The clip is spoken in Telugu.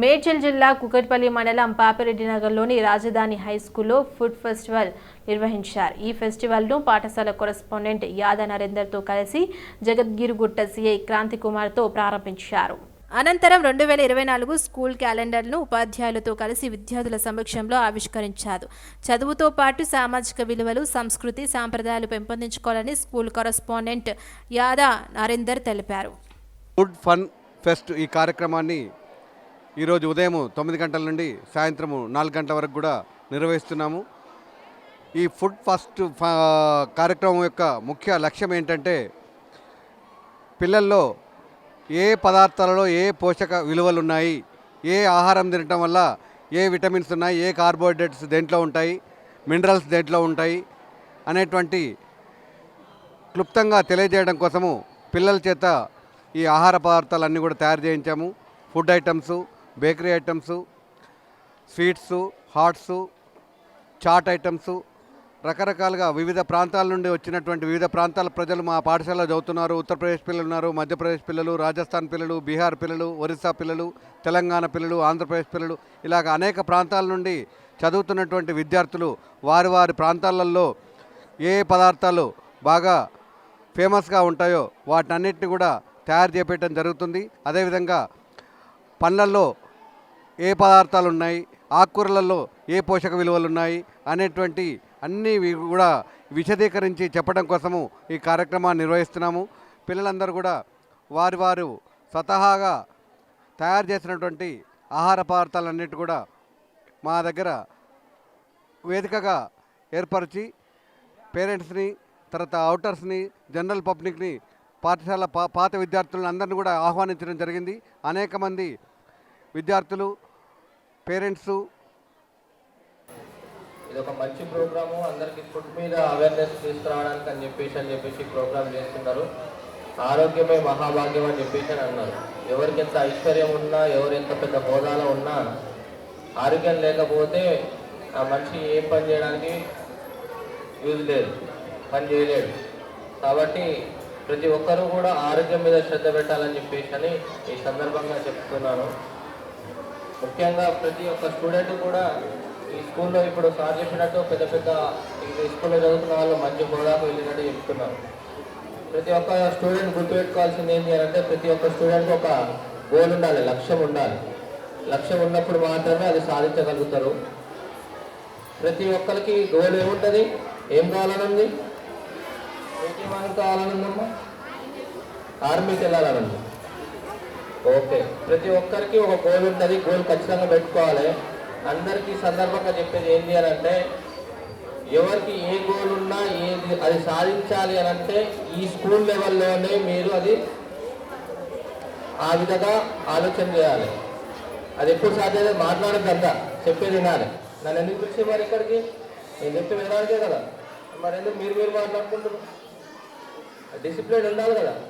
మేడ్చల్ జిల్లా కుకట్పల్లి మండలం పాపిరెడ్డి నగర్లోని రాజధాని హై స్కూల్లో ఫుడ్ ఫెస్టివల్ నిర్వహించారు. ఈ ఫెస్టివల్ను పాఠశాల కొరస్పాండెంట్ యాద నరేందర్తో కలిసి జగద్గిరిగుట్ట సిఐ క్రాంతి కుమార్తో ప్రారంభించారు. అనంతరం రెండు వేల ఇరవై నాలుగు స్కూల్ క్యాలెండర్ను ఉపాధ్యాయులతో కలిసి విద్యార్థుల సమక్షంలో ఆవిష్కరించారు. చదువుతో పాటు సామాజిక విలువలు సంస్కృతి సాంప్రదాయాలు పెంపొందించుకోవాలని స్కూల్ కరస్పాండెంట్ యాదా నరేందర్ తెలిపారు. ఫుడ్ ఫన్ ఫెస్ట్ ఈ కార్యక్రమాన్ని ఈరోజు ఉదయం తొమ్మిది గంటల నుండి సాయంత్రము నాలుగు గంటల వరకు కూడా నిర్వహిస్తున్నాము. ఈ ఫుడ్ ఫస్ట్ ఫ- కార్యక్రమం యొక్క ముఖ్య లక్ష్యం ఏంటంటే పిల్లల్లో ఏ పదార్థాలలో ఏ పోషక విలువలు ఉన్నాయి ఏ ఆహారం తినటం వల్ల ఏ విటమిన్స్ ఉన్నాయి ఏ కార్బోహైడ్రేట్స్ దేంట్లో ఉంటాయి మినరల్స్ దేంట్లో ఉంటాయి అనేటువంటి క్లుప్తంగా తెలియజేయడం కోసము పిల్లల చేత ఈ ఆహార పదార్థాలన్నీ కూడా తయారు చేయించాము. Food items bakery items sweets hots chaat items రకరకాలుగా వివిధ ప్రాంతాల నుండి వచ్చినటువంటి వివిధ ప్రాంతాల ప్రజలు మా పాఠశాలలో చదువుతున్నారు. ఉత్తరప్రదేశ్ పిల్లలు ఉన్నారు మధ్యప్రదేశ్ పిల్లలు రాజస్థాన్ పిల్లలు బీహార్ పిల్లలు ఒరిస్సా పిల్లలు తెలంగాణ పిల్లలు ఆంధ్రప్రదేశ్ పిల్లలు ఇలాగ అనేక ప్రాంతాల నుండి చదువుతున్నటువంటి విద్యార్థులు వారి వారి ప్రాంతాలలో ఏ పదార్థాలు బాగా ఫేమస్గా ఉంటాయో వాటన్నిటిని కూడా తయారు చేపట్టడం జరుగుతుంది. అదేవిధంగా పండ్లల్లో ఏ పదార్థాలు ఉన్నాయి ఆకుకూరలలో ఏ పోషక విలువలు ఉన్నాయి అనేటువంటి అన్నీ కూడా విశదీకరించి చెప్పడం కోసము ఈ కార్యక్రమాన్ని నిర్వహిస్తున్నాము. పిల్లలందరూ కూడా వారి వారు స్వతహాగా తయారు చేసినటువంటి ఆహార పదార్థాలన్నిటి కూడా మా దగ్గర వేదికగా ఏర్పరిచి పేరెంట్స్ని తర్వాత అవుటర్స్ని జనరల్ పబ్లిక్ని పాఠశాల పాత విద్యార్థులను అందరిని కూడా ఆహ్వానించడం జరిగింది. అనేక మంది విద్యార్థులు పేరెంట్స్. ఇది ఒక మంచి ప్రోగ్రాము. అందరికి ఫుడ్ మీద అవేర్నెస్ తీసుకురావడానికి అని చెప్పేసి అని చెప్పేసి ప్రోగ్రామ్ చేస్తున్నారు. ఆరోగ్యమే మహాభాగ్యం అని చెప్పేసి అని అన్నారు. ఎవరికి ఎంత ఐశ్వర్యం ఉన్నా ఎవరు ఎంత పెద్ద హోదాలో ఉన్నా ఆరోగ్యం లేకపోతే ఆ మనిషి ఏం పని చేయడానికి యూజ్ లేదు పని చేయలేడు. కాబట్టి ప్రతి ఒక్కరూ కూడా ఆరోగ్యం మీద శ్రద్ధ పెట్టాలని చెప్పేసి అని ఈ సందర్భంగా చెప్తున్నాను. ముఖ్యంగా ప్రతి ఒక్క స్టూడెంట్ కూడా ఈ స్కూల్లో ఇప్పుడు సార్ చెప్పినట్టు పెద్ద పెద్ద ఈ స్కూల్లో చదువుతున్న వాళ్ళు మంచి హోదాకు వెళ్ళినట్టు చెప్తున్నారు. ప్రతి ఒక్క స్టూడెంట్ గుర్తుపెట్టుకోవాల్సింది ఏంటి అని అంటే ప్రతి ఒక్క స్టూడెంట్కి ఒక గోల్ ఉండాలి లక్ష్యం ఉండాలి. లక్ష్యం ఉన్నప్పుడు మాత్రమే అది సాధించగలుగుతారు. ప్రతి ఒక్కరికి గోల్ ఏముంటుంది? ఏం కావాలని ఉంది కావాలనుందమ్మా కావాలని ఆర్మీకి వెళ్ళాలనుంది ఓకే. ప్రతి ఒక్కరికి ఒక గోల్ ఉంటుంది. గోల్ ఖచ్చితంగా పెట్టుకోవాలి. అందరికీ సందర్భంగా చెప్పేది ఏంటి అని అంటే ఎవరికి ఏ గోల్ ఉన్నా ఏది అది సాధించాలి అని అంటే ఈ స్కూల్ లెవెల్లోనే మీరు అది ఆ విధంగా ఆలోచన చేయాలి. అది ఎప్పుడు సాధ్యత మాట్లాడద్దంతా చెప్పేది వినాలి. నన్ను ఎందుకు పిలిచి మరి ఇక్కడికి? నేను చెప్తే వినడానికే కదా. మరి ఎందుకు మీరు మీరు మాట్లాడుకుంటున్నారు? డిసిప్లిన్ ఉండాలి కదా.